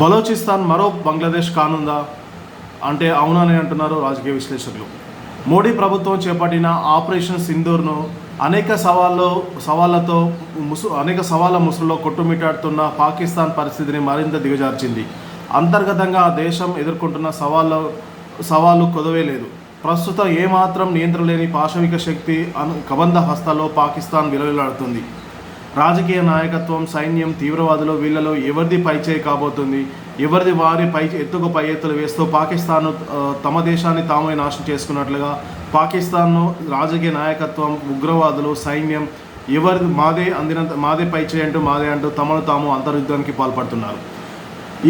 బలోచిస్తాన్ మరో బంగ్లాదేశ్ కానుందా? అంటే అవునని అంటున్నారు రాజకీయ విశ్లేషకులు. మోడీ ప్రభుత్వం చేపట్టిన ఆపరేషన్ సింధూర్ను అనేక సవాళ్ళు సవాళ్ళతో ముసు అనేక సవాళ్ళ ముసుగులో కొట్టుమిటాడుతున్న పాకిస్తాన్ పరిస్థితిని మరింత దిగజార్చింది. అంతర్గతంగా ఆ దేశం ఎదుర్కొంటున్న సవాళ్ళ సవాళ్ళు కొదవేలేదు ప్రస్తుతం ఏమాత్రం నియంత్రణ లేని పాశవిక శక్తి అను కబంధ హస్తాల్లో పాకిస్తాన్ విలవిలాడుతుంది. రాజకీయ నాయకత్వం సైన్యం తీవ్రవాదులు వీళ్ళలో ఎవరిది పైచేయి కాబోతుంది? ఎవరిది వారి పై ఎత్తుకు పై ఎత్తులు వేస్తూ పాకిస్తాన్ తమ దేశాన్ని తామే నాశనం చేసుకున్నట్లుగా పాకిస్తాన్ను రాజకీయ నాయకత్వం ఉగ్రవాదులు సైన్యం ఎవరిది మాదే అందినంత మాదే పైచేయి అంటూ మాదే అంటూ తమను తాము అంతర్యుద్ధానికి పాల్పడుతున్నారు.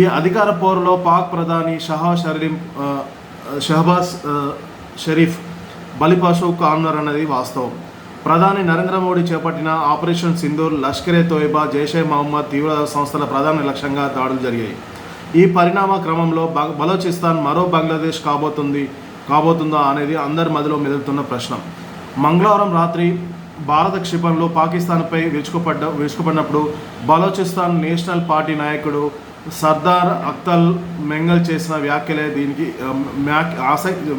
ఈ అధికార పోరులో పాక్ ప్రధాని షహా షరీం షహబాజ్ షరీఫ్ బలిపాషు కానున్నారు అన్నది వాస్తవం. ప్రధాని నరేంద్ర మోడీ చేపట్టిన ఆపరేషన్ సింధూర్ లష్కరే తోయిబా జైషే మహమ్మద్ తీవ్ర సంస్థల ప్రధాన లక్ష్యంగా దాడులు జరిగాయి. ఈ పరిణామ క్రమంలో బ- బలోచిస్తాన్ మరో బంగ్లాదేశ్ కాబోతుంది కాబోతుందా అనేది అందరి మదిలో మెదులుతున్న ప్రశ్న. మంగళవారం రాత్రి భారత క్షిపణిలో పాకిస్తాన్పై విరుచుకుపడ్డ విరుచుకుపడినప్పుడు బలోచిస్తాన్ నేషనల్ పార్టీ నాయకుడు సర్దార్ అక్తల్ మెంగల్ చేసిన వ్యాఖ్యలే దీనికి మ్యాక్ ఆసక్తి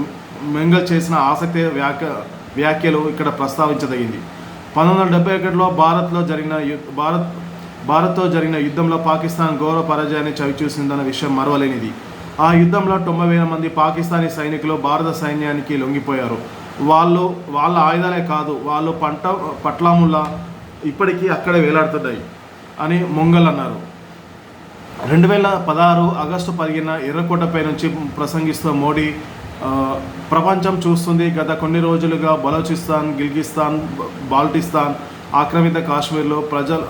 మెంగల్ చేసిన ఆసక్తి వ్యాఖ్య వ్యాఖ్యలు ఇక్కడ ప్రస్తావించదగింది. పంతొమ్మిది వందల డెబ్బై ఒకటిలో భారత్లో జరిగిన భారత్ భారత్తో జరిగిన యుద్ధంలో పాకిస్తాన్ ఘోర పరాజయాన్ని చవిచూసిందన్న విషయం మరవలేనిది. ఆ యుద్ధంలో తొంభై వేల మంది పాకిస్తానీ సైనికులు భారత సైన్యానికి లొంగిపోయారు. వాళ్ళు వాళ్ళ ఆయుధాలే కాదు వాళ్ళు పంట పట్లాముల ఇప్పటికీ అక్కడే వేలాడుతున్నాయి అని మొంగల్ అన్నారు. రెండు వేల పదహారు ఆగస్టు పదిహేన ఎర్రకోటపై నుంచి ప్రసంగిస్తూ మోడీ ప్రపంచం చూస్తుంది గత కొన్ని రోజులుగా బలోచిస్తాన్ గిల్గిస్తాన్ బాల్టిస్తాన్ ఆక్రమిత కాశ్మీర్లో ప్రజలు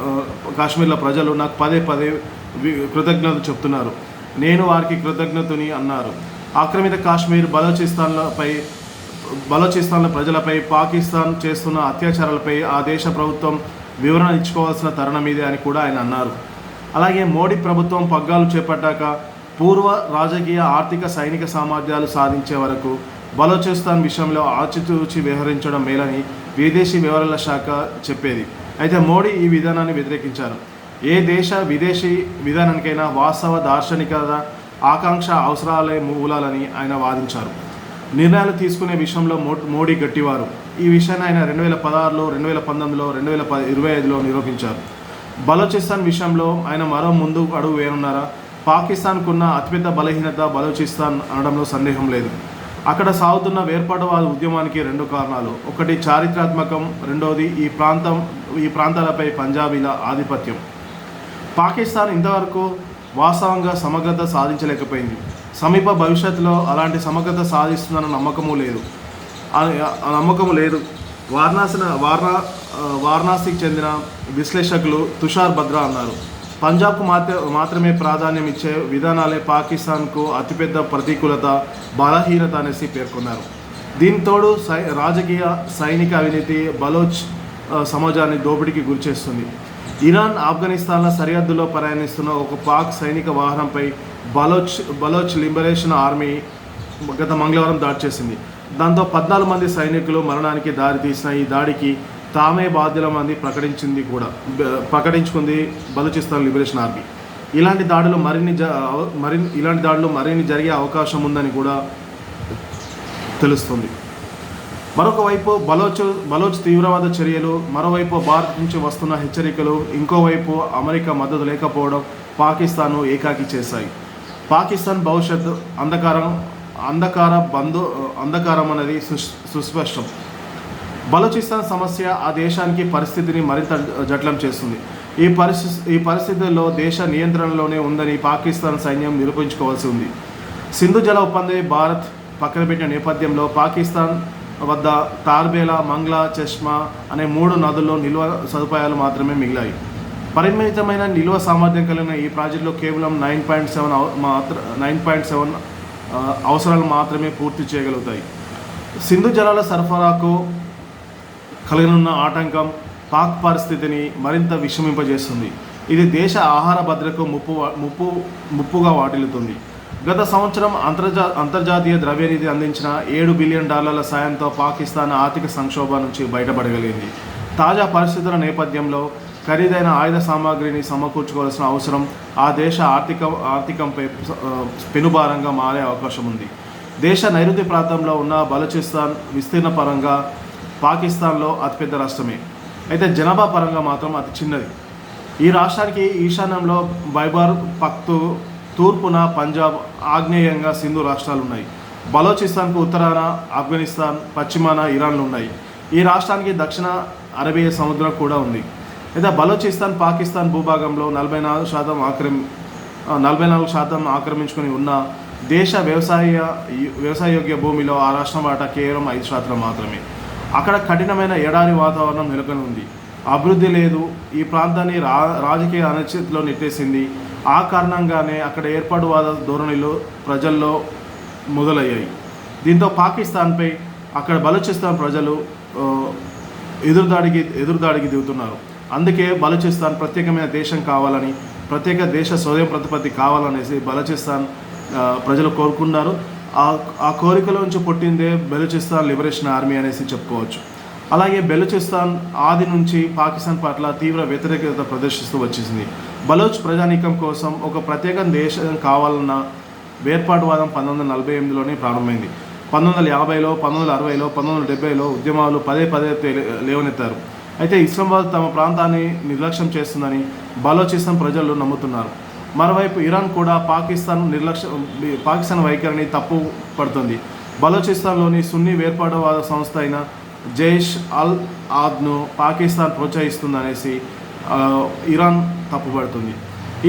కాశ్మీర్లో ప్రజలు నాకు పదే పదే కృతజ్ఞతలు చెప్తున్నారు. నేను వారికి కృతజ్ఞతని అన్నారు. ఆక్రమిత కాశ్మీర్ బలోచిస్తాన్లపై బలోచిస్తాన్ల ప్రజలపై పాకిస్తాన్ చేస్తున్న అత్యాచారాలపై ఆ దేశ ప్రభుత్వం వివరణ ఇచ్చుకోవాల్సిన తరుణం ఇదే అని కూడా ఆయన అన్నారు. అలాగే మోడీ ప్రభుత్వం పగ్గాలు చేపట్టాక పూర్వ రాజకీయ ఆర్థిక సైనిక సామర్థ్యాలు సాధించే వరకు బలోచిస్తాన్ విషయంలో ఆచితూచి వ్యవహరించడం మేలని విదేశీ వ్యవహారాల శాఖ చెప్పేది. అయితే మోడీ ఈ విధానాన్ని వ్యతిరేకించారు. ఏ దేశ విదేశీ విధానానికైనా వాస్తవ దార్శనికత ఆకాంక్ష అవసరాలే మూలాలని ఆయన వాదించారు. నిర్ణయాలు తీసుకునే విషయంలో మో- మోడీ గట్టివారు. ఈ విషయాన్ని ఆయన రెండు వేల పదహారులో రెండు వేల పంతొమ్మిదిలో రెండు వేల ఇరవై ఐదులో నిరూపించారు. బలోచిస్తాన్ విషయంలో ఆయన మరో ముందు అడుగు వేయనున్నారా? పాకిస్తాన్కు ఉన్న అతిపెద్ద బలహీనత బలోచిస్తాన్ అనడంలో సందేహం లేదు. అక్కడ సాగుతున్న వేర్పాటువాద ఉద్యమానికి రెండు కారణాలు. ఒకటి చారిత్రాత్మకం రెండవది ఈ ప్రాంతం ఈ ప్రాంతాలపై పంజాబీల ఆధిపత్యం. పాకిస్తాన్ ఇంతవరకు వాస్తవంగా సమగ్రత సాధించలేకపోయింది. సమీప భవిష్యత్తులో అలాంటి సమగ్రత సాధిస్తుందన్న నమ్మకము లేదు. నమ్మకము లేదు. వారణాసిన వారణా వారణాసికి చెందిన విశ్లేషకులు తుషార్ భద్ర అన్నారు. పంజాబ్కు మాత్ర మాత్రమే ప్రాధాన్యం ఇచ్చే విధానాలే పాకిస్తాన్కు అతిపెద్ద ప్రతికూలత బలహీనత అనేసి పేర్కొన్నారు. దీంతోడు సై రాజకీయ సైనిక అవినీతి బలోచ్ సమాజాన్ని దోపిడీకి గురిచేస్తుంది. ఇరాన్ ఆఫ్ఘనిస్తాన్ల సరిహద్దులో ప్రయాణిస్తున్న ఒక పాక్ సైనిక వాహనంపై బలోచ్ బలోచ్ లిబరేషన్ ఆర్మీ గత మంగళవారం దాడి చేసింది. దాంతో పద్నాలుగు మంది సైనికులు మరణానికి దారితీసిన ఈ దాడికి తామే బాధ్యులమని ప్రకటించింది కూడా ప్రకటించుకుంది బలూచిస్తాన్ లిబరేషన్ ఆర్మీ. ఇలాంటి దాడులు మరిన్ని జ మరిన్ని ఇలాంటి దాడులు మరిన్ని జరిగే అవకాశం ఉందని కూడా తెలుస్తుంది. మరొక వైపు బలోచ్ బలోచ్ తీవ్రవాద చర్యలు మరోవైపు భారత్ నుంచి వస్తున్న హెచ్చరికలు ఇంకోవైపు అమెరికా మద్దతు లేకపోవడం పాకిస్తాన్ను ఏకాకి చేశాయి. పాకిస్తాన్ భవిష్యత్తు అంధకారం అంధకార బంధు అంధకారం అనేది సుస్పష్టం. బలూచిస్తాన్ సమస్య ఆ దేశానికి పరిస్థితిని మరింత జట్లం చేస్తుంది. ఈ పరిస్థితి ఈ పరిస్థితుల్లో దేశ నియంత్రణలోనే ఉందని పాకిస్తాన్ సైన్యం నిరూపించుకోవాల్సి ఉంది. సింధు జల ఒప్పందే భారత్ పక్కన పెట్టిన నేపథ్యంలో పాకిస్తాన్ వద్ద తార్బేలా మంగ్లా చష్మా అనే మూడు నదుల్లో నిల్వ సదుపాయాలు మాత్రమే మిగిలాయి. పరిమితమైన నిల్వ సామర్థ్యం కలిగిన ఈ ప్రాజెక్టులో కేవలం నైన్ పాయింట్ సెవెన్ మాత్ర నైన్ పాయింట్ సెవెన్ అవసరాలు మాత్రమే పూర్తి చేయగలుగుతాయి. సింధు జలాల సరఫరాకు కలిగినున్న ఆటంకం పాక్ పరిస్థితిని మరింత విషమింపజేస్తుంది. ఇది దేశ ఆహార భద్రతకు ముప్పు ముప్పు ముప్పుగా వాటిల్లుతుంది. గత సంవత్సరం అంతర్జా అంతర్జాతీయ ద్రవ్యనిధి అందించిన ఏడు బిలియన్ డాలర్ల సాయంతో పాకిస్తాన్ ఆర్థిక సంక్షోభం నుంచి బయటపడగలిగింది. తాజా పరిస్థితుల నేపథ్యంలో ఖరీదైన ఆయుధ సామాగ్రిని సమకూర్చుకోవాల్సిన అవసరం ఆ దేశ ఆర్థిక ఆర్థికంపై పెనుభారంగా మారే అవకాశం ఉంది. దేశ నైరుతి ప్రాంతంలో ఉన్న బలూచిస్తాన్ విస్తీర్ణ పరంగా పాకిస్తాన్లో అతిపెద్ద రాష్ట్రమే. అయితే జనాభా పరంగా మాత్రం అతి చిన్నది. ఈ రాష్ట్రానికి ఈశాన్యంలో బైబార్ పక్తు తూర్పున పంజాబ్ ఆగ్నేయంగా సింధు రాష్ట్రాలు ఉన్నాయి బలోచిస్తాన్కు ఉత్తరాన ఆఫ్ఘనిస్తాన్ పశ్చిమాన ఇరాన్లు ఉన్నాయి ఈ రాష్ట్రానికి దక్షిణ అరేబియా సముద్రం కూడా ఉంది. అయితే బలోచిస్తాన్ పాకిస్తాన్ భూభాగంలో నలభై నాలుగు శాతం ఆక్రమి నలభై నాలుగు శాతం ఆక్రమించుకొని ఉన్న దేశ వ్యవసాయ యోగ్య భూమిలో ఆ రాష్ట్రం వాటా కేవలం ఐదు శాతం మాత్రమే. అక్కడ కఠినమైన ఎడారి వాతావరణం నెలకొని ఉంది అభివృద్ధి లేదు. ఈ ప్రాంతాన్ని రా రాజకీయ అనిశ్చితిలో నెట్టేసింది. ఆ కారణంగానే అక్కడ ఏర్పాటువాద ధోరణిలో ప్రజల్లో మొదలయ్యాయి. దీంతో పాకిస్తాన్పై అక్కడ బలూచిస్తాన్ ప్రజలు ఎదురుదాడికి ఎదురుదాడికి దిగుతున్నారు. అందుకే బలూచిస్తాన్ ప్రత్యేకమైన దేశం కావాలని ప్రత్యేక దేశ స్వయం ప్రతిపత్తి కావాలనేసి బలూచిస్తాన్ ప్రజలు కోరుకున్నారు ఆ ఆ కోరికలోంచి పుట్టిందే బెలుచిస్తాన్ లిబరేషన్ ఆర్మీ అనేసి చెప్పుకోవచ్చు. అలాగే బెలుచిస్తాన్ ఆది నుంచి పాకిస్తాన్ పట్ల తీవ్ర వ్యతిరేకత ప్రదర్శిస్తూ వచ్చేసింది బలోచ్ ప్రజానీకం కోసం ఒక ప్రత్యేక దేశం కావాలన్న వేర్పాటువాదం పంతొమ్మిది వందల నలభై ఎనిమిదిలోనే ప్రారంభమైంది. పంతొమ్మిది వందల యాభైలో పంతొమ్మిది వందల అరవైలో పంతొమ్మిది వందల డెబ్బైలో ఉద్యమాలు పదే పదే లేవనెత్తారు. అయితే ఇస్లామాబాద్ తమ ప్రాంతాన్ని నిర్లక్ష్యం చేస్తుందని బలోచిస్తాన్ ప్రజలు నమ్ముతున్నారు. మరోవైపు ఇరాన్ కూడా పాకిస్తాన్ నిర్లక్ష్యం పాకిస్తాన్ వైఖరిని తప్పు పడుతుంది. బలోచిస్తాన్లోని సున్ని వేర్పాటువాద సంస్థ అయిన జైష్ అల్ ఆద్ను పాకిస్తాన్ ప్రోత్సహిస్తుందనేసి ఇరాన్ తప్పుపడుతుంది.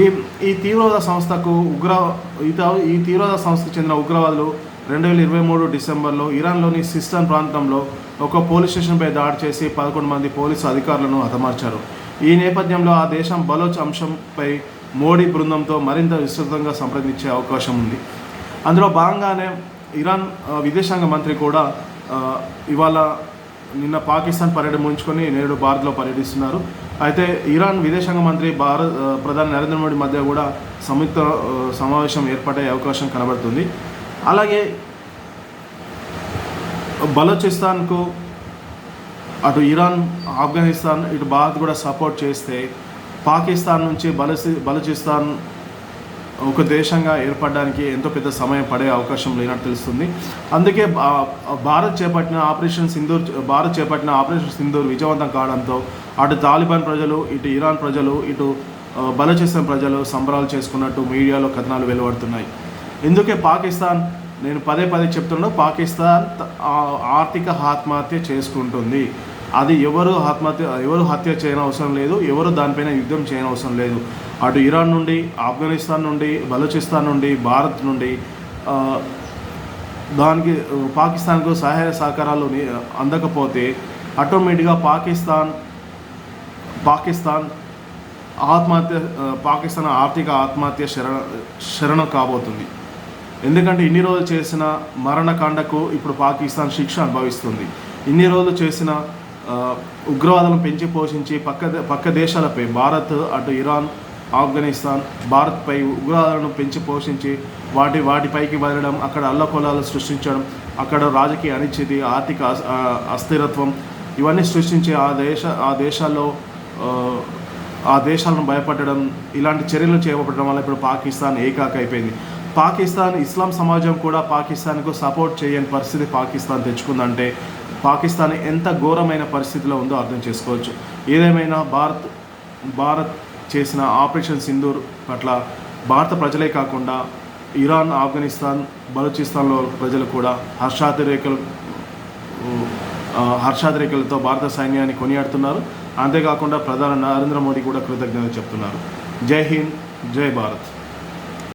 ఈ ఈ తీవ్రవాద సంస్థకు ఉగ్ర ఈ తీవ్రవాద సంస్థకు చెందిన ఉగ్రవాదులు రెండు వేల ఇరవై మూడు డిసెంబర్లో ఇరాన్లోని సిస్టన్ ప్రాంతంలో ఒక పోలీస్ స్టేషన్పై దాడి చేసి పదకొండు మంది పోలీసు అధికారులను హతమార్చారు. ఈ నేపథ్యంలో ఆ దేశం బలోచ్ అంశంపై మోడీ బృందంతో మరింత విస్తృతంగా సంప్రదించే అవకాశం ఉంది. అందులో భాగంగానే ఇరాన్ విదేశాంగ మంత్రి కూడా ఇవాళ నిన్న పాకిస్తాన్ పర్యటన ముంచుకొని నేడు భారత్లో పర్యటిస్తున్నారు. అయితే ఇరాన్ విదేశాంగ మంత్రి భారత్ ప్రధాని నరేంద్ర మోడీ మధ్య కూడా సంయుక్త సమావేశం ఏర్పడే అవకాశం కనబడుతుంది. అలాగే బలోచిస్తాన్కు అటు ఇరాన్ ఆఫ్ఘనిస్తాన్ ఇటు భారత్ కూడా సపోర్ట్ చేస్తే పాకిస్తాన్ నుంచి బలసి బలూచిస్తాన్ ఒక దేశంగా ఏర్పడడానికి ఎంతో పెద్ద సమయం పడే అవకాశం లేనట్టు తెలుస్తుంది. అందుకే భారత్ చేపట్టిన ఆపరేషన్ సింధూర్ భారత్ చేపట్టిన ఆపరేషన్ సింధూర్ విజయవంతం కావడంతో అటు తాలిబాన్ ప్రజలు ఇటు ఇరాన్ ప్రజలు ఇటు ఆ, బలూచిస్తాన్ ప్రజలు సంబరాలు చేసుకున్నట్టు మీడియాలో కథనాలు వెలువడుతున్నాయి. ఎందుకే పాకిస్తాన్ నేను పదే పదే చెప్తున్నాను పాకిస్తాన్ ఆర్థిక ఆత్మహత్య చేసుకుంటుంది. అది ఎవరు ఆత్మహత్య ఎవరు హత్య చేయని అవసరం లేదు ఎవరు దానిపైన యుద్ధం చేయని అవసరం లేదు. అటు ఇరాన్ నుండి ఆఫ్ఘనిస్తాన్ నుండి బలూచిస్తాన్ నుండి భారత్ నుండి దానికి పాకిస్తాన్కు సహాయ సహకారాలు అందకపోతే ఆటోమేటిక్గా పాకిస్తాన్ పాకిస్తాన్ ఆత్మహత్య పాకిస్తాన్ ఆర్థిక ఆత్మహత్య శరణ శరణం కాబోతుంది. ఎందుకంటే ఇన్ని రోజులు చేసిన మరణకాండకు ఇప్పుడు పాకిస్తాన్ శిక్ష అనుభవిస్తుంది. ఇన్ని రోజులు చేసిన ఉగ్రవాదులను పెంచి పోషించి పక్క పక్క దేశాలపై భారత్ అటు ఇరాన్ ఆఫ్ఘనిస్తాన్ భారత్పై ఉగ్రవాదులను పెంచి పోషించి వాటి వాటిపైకి వదలడం అక్కడ అల్లకొలాలు సృష్టించడం అక్కడ రాజకీయ అనిశ్చితి ఆర్థిక అస్థిరత్వం ఇవన్నీ సృష్టించి ఆ దేశ ఆ దేశాల్లో ఆ, ఆ దేశాలను భయపడడం ఇలాంటి చర్యలు చేపట్టడం వల్ల ఇప్పుడు పాకిస్తాన్ ఏకాక అయిపోయింది. పాకిస్తాన్ ఇస్లాం సమాజం కూడా పాకిస్తాన్కు సపోర్ట్ చేయని పరిస్థితి పాకిస్తాన్ తెచ్చుకుందంటే పాకిస్తాన్ ఎంత ఘోరమైన పరిస్థితిలో ఉందో అర్థం చేసుకోవచ్చు. ఏదేమైనా భారత్ భారత్ చేసిన ఆపరేషన్ సింధూర్ పట్ల భారత ప్రజలే కాకుండా ఇరాన్ ఆఫ్ఘనిస్తాన్ బలూచిస్తాన్లో ప్రజలు కూడా హర్షాతిరేకలు హర్షాతిరేకలతో భారత సైన్యాన్ని కొనియాడుతున్నారు. అంతేకాకుండా ప్రధాని నరేంద్ర మోడీ కూడా కృతజ్ఞతలు చెప్తున్నారు. జై హింద్ జై భారత్.